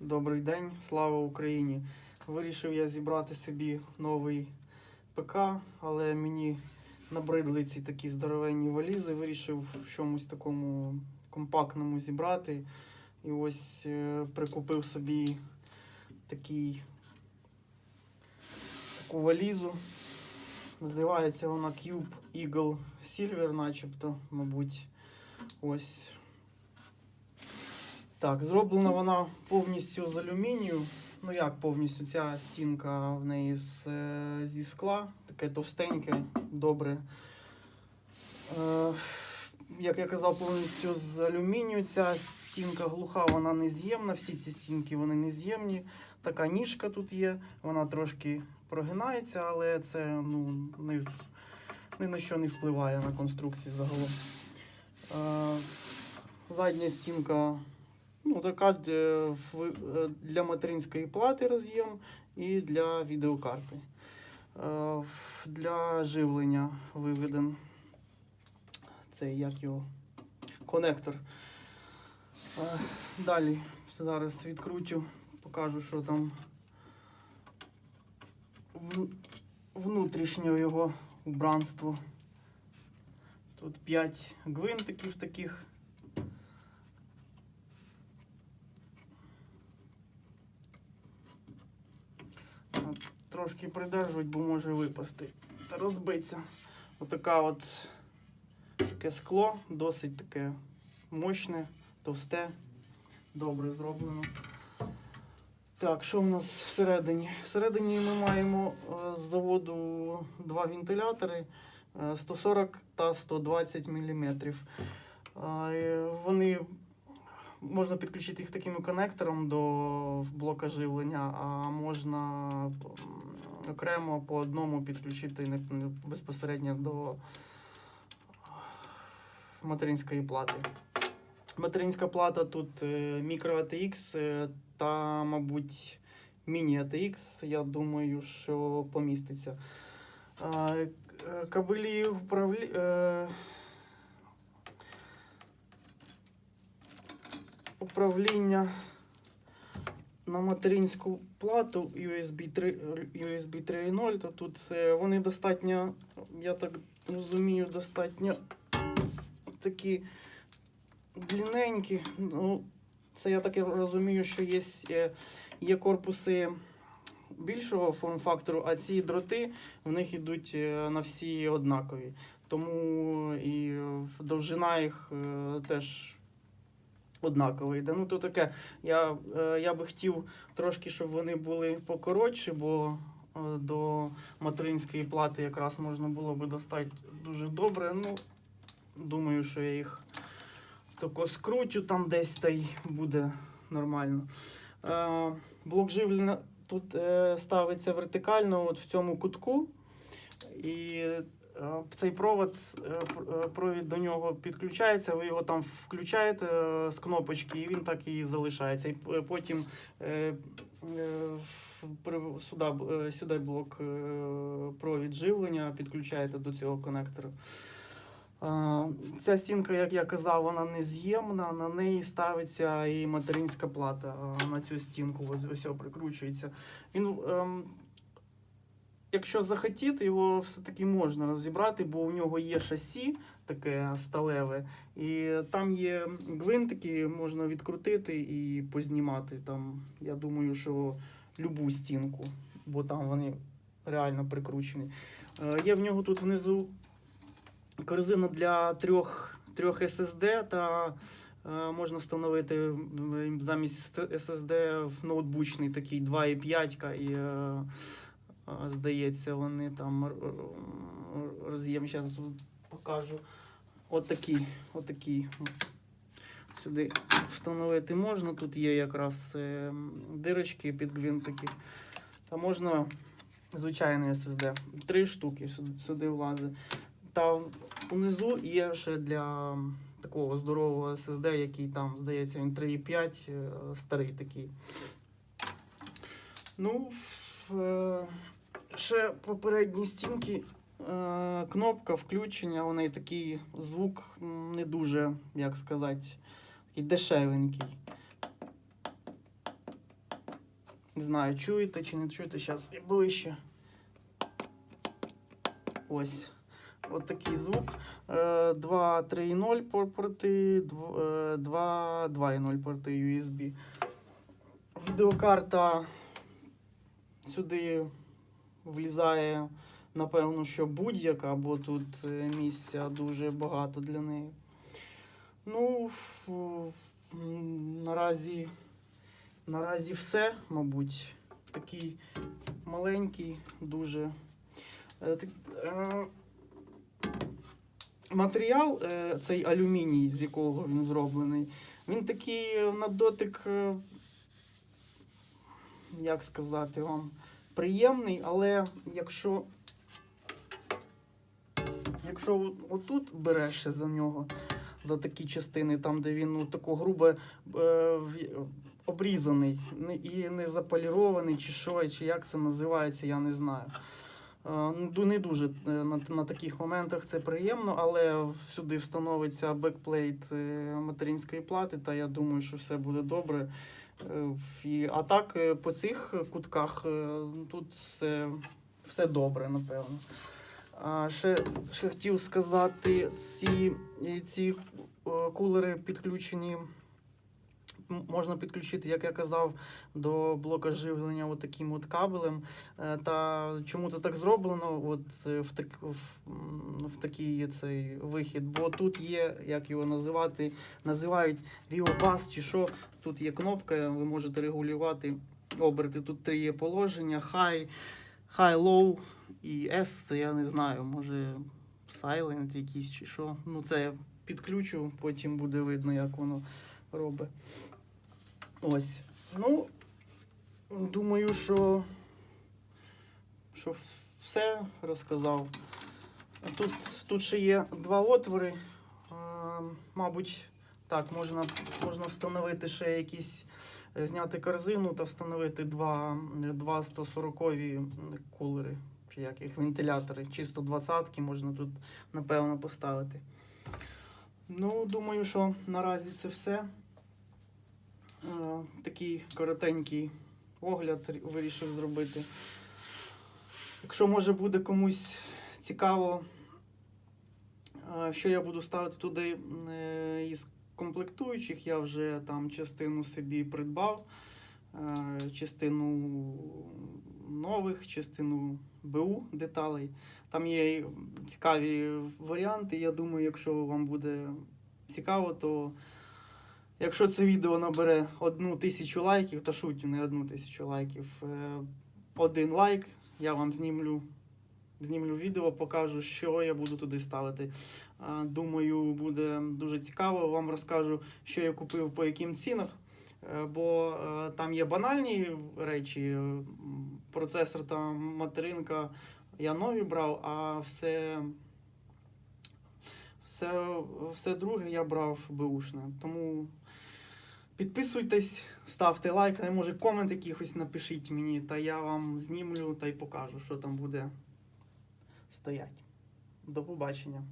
Добрий день, слава Україні! Вирішив я зібрати собі новий ПК, але мені набридли ці такі здоровенні валізи. Вирішив в чомусь такому компактному зібрати. І ось е, прикупив собі такий, таку валізу. Називається вона Cube Eagle Silver, начебто, мабуть. Ось так, зроблена вона повністю з алюмінію. Ну як повністю ця стінка в неї з, е, зі скла, таке товстеньке, добре. Е, як я казав, повністю з алюмінію. Ця стінка глуха, вона нез'ємна. Всі ці стінки вони нез'ємні. Така ніжка тут є, вона трошки прогинається, але це ну, ні, ні на що не впливає на конструкцію загалом. Е, задня стінка Ну, така для, в- е, для материнської плати роз'єм і для відеокарти. Е, Для живлення виведен цей як його конектор. Е, Далі зараз відкручу, покажу, що там внутрішнє його убранство. Тут 5 гвинтиків таких. От, Трошки придержують, бо може випасти та розбиться. Отака от таке скло, досить таке мощне, товсте, добре зроблено. Так, що в нас всередині? Всередині ми маємо е, з заводу два вентилятори е, 140 та 120 мм. Вони можна підключити їх таким конектором до блока живлення, а можна окремо по одному підключити безпосередньо до материнської плати. Материнська плата тут е, мікро ATX е, та, мабуть, міні ATX, я думаю, що поміститься. Е, Кабелі управлі... управління на материнську плату USB 3, USB 3.0, то тут е, вони достатньо, я так розумію, достатньо такі длинненькі. Ну, це я так розумію, що є, е, є корпуси більшого форм-фактору, а ці дроти в них йдуть е, на всі однакові. Тому і довжина їх теж однакова йде. Ну, то таке. Я, е, я би хотів трошки, щоб вони були покоротші, бо е, до материнської плати якраз можна було би достати дуже добре. Ну, думаю, що я їх тако скрутю там десь та й буде нормально. Е, блок живлення тут е, ставиться вертикально от в цьому кутку. І цей провод, е, е, провід до нього підключається, ви його там включаєте е, з кнопочки, і він так і залишається. І потім е, е, сюди, е, сюди блок е, провід живлення підключаєте до цього конектора. Ця стінка, як я казав, вона нез'ємна, на неї ставиться і материнська плата на цю стінку. Ось, ось прикручується. Він, ем, якщо захотіти, його все-таки можна розібрати, бо у нього є шасі таке сталеве, і там є гвинтики, можна відкрутити і познімати. Там, я думаю, що любу стінку, бо там вони реально прикручені. Е, Є в нього тут внизу корзина для трьох, трьох SSD та е, можна встановити замість SSD в ноутбучний такий 2,5 і здається, вони там роз'єм зараз покажу. Отакий, отакий. Сюди встановити можна. Тут є якраз е, дирочки під гвинтики. Та можна звичайний SSD. Три штуки сюди, влазить. Та унизу є ще для такого здорового SSD, який там, здається, він 3,5, е, старий такий. Ну, в, ще попередні стінки. е, Кнопка включення, у неї такий звук не дуже, як сказати, такий дешевенький. Не знаю, чуєте чи не чуєте. Зараз і ближче. Ось. От такий звук. Е, 2, 3.0 порти, 2, 2.0 порти USB. Відеокарта сюди влізає, напевно, що будь-яка, бо тут е, місця дуже багато для неї. Ну, наразі, наразі все, мабуть. Такий маленький, дуже. Е, е, Матеріал, цей алюміній, з якого він зроблений, він такий на дотик, як сказати вам, приємний, але якщо, якщо отут берешся за нього, за такі частини, там, де він ну, тако грубо е, обрізаний і не заполірований, чи що, чи як це називається, я не знаю. Е, ну, Не дуже е, на, на таких моментах це приємно, але сюди встановиться бекплейт е, материнської плати, та я думаю, що все буде добре. І, а так, по цих кутках тут все, все добре, напевно. А, ще, ще хотів сказати, ці, ці кулери підключені. Можна підключити, як я казав, до блока живлення таким от кабелем. Е, Та чому це так зроблено? От е, в, так, в, в такий цей вихід. Бо тут є, як його називати, називають Ріобас чи що. Тут є кнопка, ви можете регулювати оберти. Тут три є положення: high, high, low і S, це я не знаю, може silent якийсь чи що. Ну, це я підключу, потім буде видно, як воно робить. Ось. Ну, думаю, що, що все розказав. Тут, тут ще є два отвори. Е, Мабуть, так, можна, можна встановити ще якісь, е, зняти корзину та встановити два, два 140 кулери, чи як їх вентилятори, чисто 20 можна тут, напевно, поставити. Ну, думаю, що наразі це все. Е, Такий коротенький огляд вирішив зробити. Якщо може буде комусь цікаво, е, що я буду ставити туди е, із комплектуючих, я вже там частину собі придбав, частину нових, частину БУ деталей. Там є цікаві варіанти. Я думаю, якщо вам буде цікаво, то якщо це відео набере одну тисячу лайків, та шутю, не одну тисячу лайків, е, один лайк, я вам знімлю, знімлю відео, покажу, що я буду туди ставити. Е, Думаю, буде дуже цікаво. Вам розкажу, що я купив по яким цінах. Е, Бо там є банальні речі, процесор та материнка я нові брав, а все, все, все друге я брав беушне. Тому підписуйтесь, ставте лайк, а може комент якихось напишіть мені, та я вам знімлю та й покажу, що там буде стоять. До побачення.